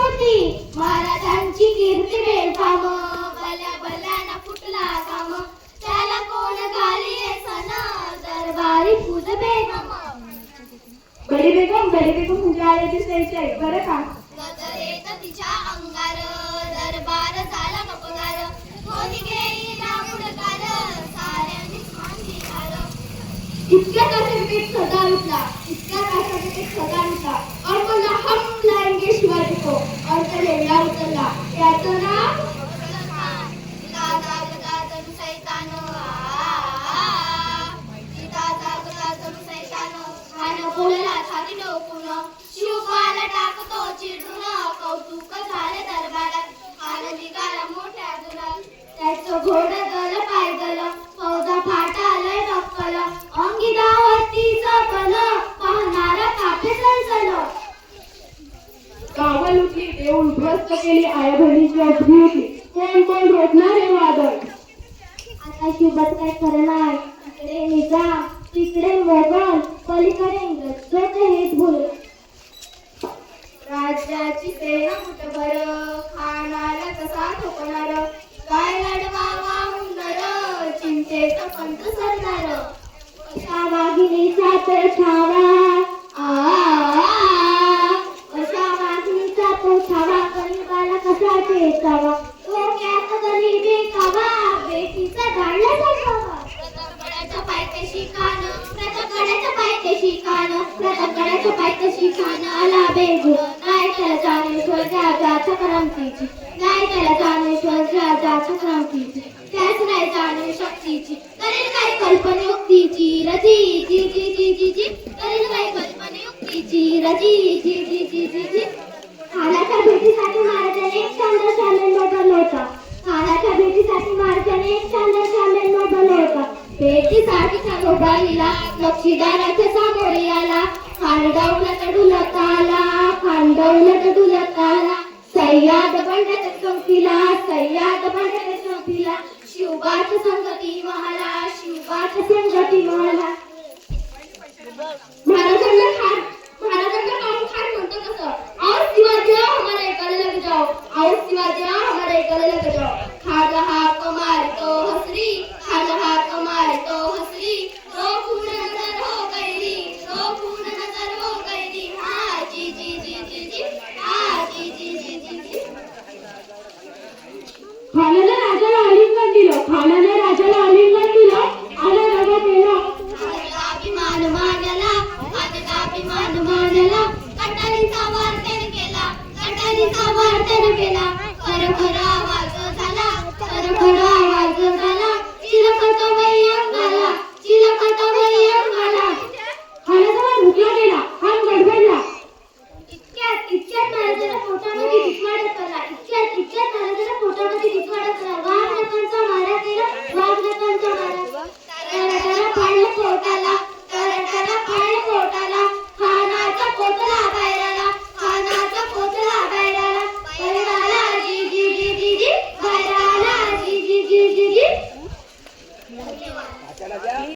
होती. महाराजांची कीर्ती बेळकाम भल्या भल्याना फुटला काम त्याला कोण घाली सन दरबारी पूज बेगम. बडी बेगम बडी बेगम स्टेज आहे. बरं का? नजर येत तिच्या अंगार. दरबार झाला गपगार कोणी गेला पुढकार? साऱ्यांनीच मान दिलार इतक्या एक सदा उठला. इतक्या कशात और बोला हम लाएंगे शिवाजी को और त्याचं नाव दादा बोलला छाती डोकून शिवपाला टाकतो चिडून कौतुक झाले दरबारात आलं निघाला मोठ्या दुरात त्याचं घोड गल पायदल फौजा फाटा आलंय नक्कल अंगी दावतीच गावा लुटली देऊळ उद्ध्वस्त केली आया बहिणीची अगदी होती. कोण कोण रोखणार हे वादळ? आता शिवबत काय नाही इकडे निजाम तिकडे मोगल पलीकडे इंग्रज जो ते हेच बोल. राज्याची सेना कुठभर खाणारा कसा ठोकणार काय लढवावा हुंदर चिंतेत पंत सरदार अशा वाघिणीचा तर छावा मला बेगू नाही त्याला जाणेश्वर राजाच्या क्रांतीची नाही त्याला जाणेश्वर राजाच्या क्रांतीची त्याच नाही जाणे शक्तीची. करेल काय कल्पनयुक्तीची रजी जी जी जी जी जी. करेल काय कल्पनयुक्तीची रजी जी जी जी जी जी. खानाच्या भेटीसाठी महाराजाने एक चांदा शामेल बनवला होता. खानाच्या भेटीसाठी महाराजाने एक चांदा शामेल बनवला होता. भेटीसाठी चाकोबाईला नक्षीदाराच्या सामोरे आला खांडवलं तर डुलत आला खांडवलं तर डुलत आला सह्याद बंडाच्या चौकीला सह्याद बंडाच्या चौकीला. शिवबाच संगती महाला शिवबाच संगती महाला आलिंगन राजाला आलिंगन दिलं आला रवा केला. अभिमान मानला. अभिमान मानला. कटारीचा वार त्याने केला. कटारीचा वार केला. खरं खरं जरा पोटामध्ये दुखवाड करा इतक्या इतक्या तारा जरा पोटामध्ये दुखवाड करा वाघ नकांचा मारा केला. वाघ